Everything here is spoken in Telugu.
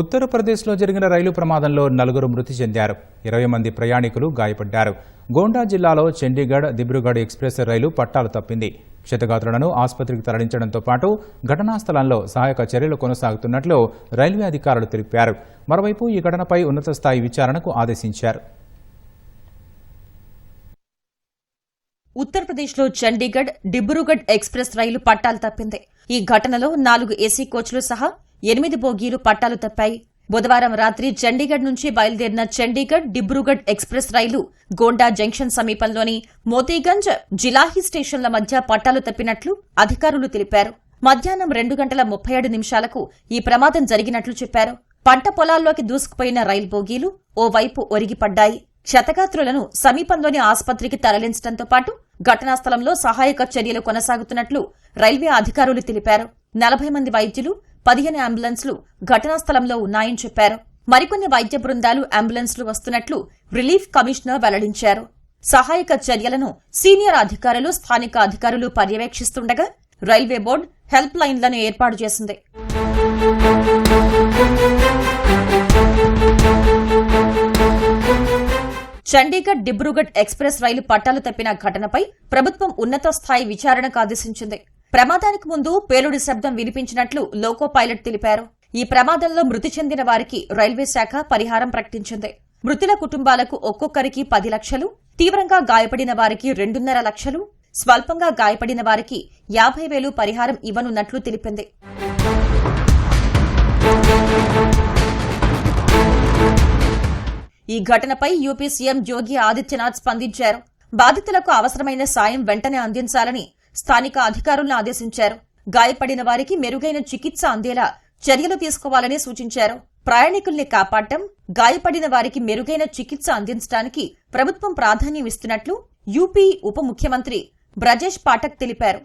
ఉత్తరప్రదేశ్లో జరిగిన రైలు ప్రమాదంలో నలుగురు మృతి చెందారు. ఇరవై మంది ప్రయాణికులు గాయపడ్డారు. గోండా జిల్లాలో చండీగఢ్ దిబ్రూగఢ్ ఎక్స్ప్రెస్ రైలు పట్టాలు తప్పింది. క్షతగాత్రులను ఆసుపత్రికి తరలించడంతో పాటు ఘటనా స్థలంలో సహాయక చర్యలు కొనసాగుతున్నట్లు రైల్వే అధికారులు తెలిపారు. మరోవైపు ఈ ఘటనపై ఉన్నత స్థాయి విచారణకు ఆదేశించారు. ఉత్తరప్రదేశ్లో చండీగఢ్ డిబ్రూగఢ్ ఎక్స్ప్రెస్ రైలు పట్టాలు తప్పింది. ఈ ఘటనలో నాలుగు ఏసీ కోచ్లు సహా ఎనిమిది బోగీలు పట్టాలు తప్పాయి. బుధవారం రాత్రి చండీగఢ్ నుంచి బయలుదేరిన చండీగఢ్ డిబ్రూగఢ్ ఎక్స్ప్రెస్ రైలు గోండా జంక్షన్ సమీపంలోని మోతీగంజ్ జిలాహి స్టేషన్ల మధ్య పట్టాలు తప్పినట్లు అధికారులు తెలిపారు. మధ్యాహ్నం రెండు గంటల ముప్పై ఏడు నిమిషాలకు ఈ ప్రమాదం జరిగినట్లు చెప్పారు. పంట పొలాల్లోకి దూసుకుపోయిన రైలు బోగీలు ఓవైపు ఒరిగిపడ్డాయి. క్షతగాత్రులను సమీపంలోని ఆసుపత్రికి తరలించడంతో పాటు ఘటనా స్థలంలో సహాయక చర్యలు కొనసాగుతున్నట్లు రైల్వే అధికారులు తెలిపారు. నలభై మంది వైద్యులు పదిహేను అంబులెన్స్లు ఘటనా స్థలంలో ఉన్నాయని చెప్పారు. మరికొన్ని వైద్య బృందాలు అంబులెన్స్లు వస్తున్నట్లు రిలీఫ్ కమిషనర్ వెల్లడించారు. సహాయక చర్యలను సీనియర్ అధికారులు స్థానిక అధికారులు పర్యవేక్షిస్తుండగా రైల్వే బోర్డు హెల్ప్ లైన్లను ఏర్పాటు చేసింది. చండీగఢ్ డిబ్రూగఢ్ ఎక్స్ప్రెస్ రైలు పట్టాలు తప్పిన ఘటనపై ప్రభుత్వం ఉన్నత స్థాయి విచారణకు ఆదేశించింది. ప్రమాదానికి ముందు పేలుడు శబ్దం వినిపించినట్లు లోకో పైలట్ తెలిపారు. ఈ ప్రమాదంలో మృతి చెందిన వారికి రైల్వే శాఖ పరిహారం ప్రకటించింది. మృతుల కుటుంబాలకు ఒక్కొక్కరికి పది లక్షలు తీవ్రంగా గాయపడిన వారికి రెండున్నర లక్షలు స్వల్పంగా గాయపడిన వారికి యాభై వేలు పరిహారం ఇవ్వనున్నట్లు తెలిపింది. ఈ ఘటనపై యూపీ సీఎం యోగి ఆదిత్యనాథ్ స్పందించారు. బాధితులకు అవసరమైన సాయం వెంటనే అందించాలని స్థానిక అధికారులను ఆదేశించారు. గాయపడిన వారికి మెరుగైన చికిత్స అందేలా చర్యలు తీసుకోవాలని సూచించారు. ప్రయాణికుల్ని కాపాడటం గాయపడిన వారికి మెరుగైన చికిత్స అందించడానికి ప్రభుత్వం ప్రాధాన్యం ఇస్తున్నట్లు యూపీ ఉప ముఖ్యమంత్రి బ్రజేష్ పాఠక్ తెలిపారు.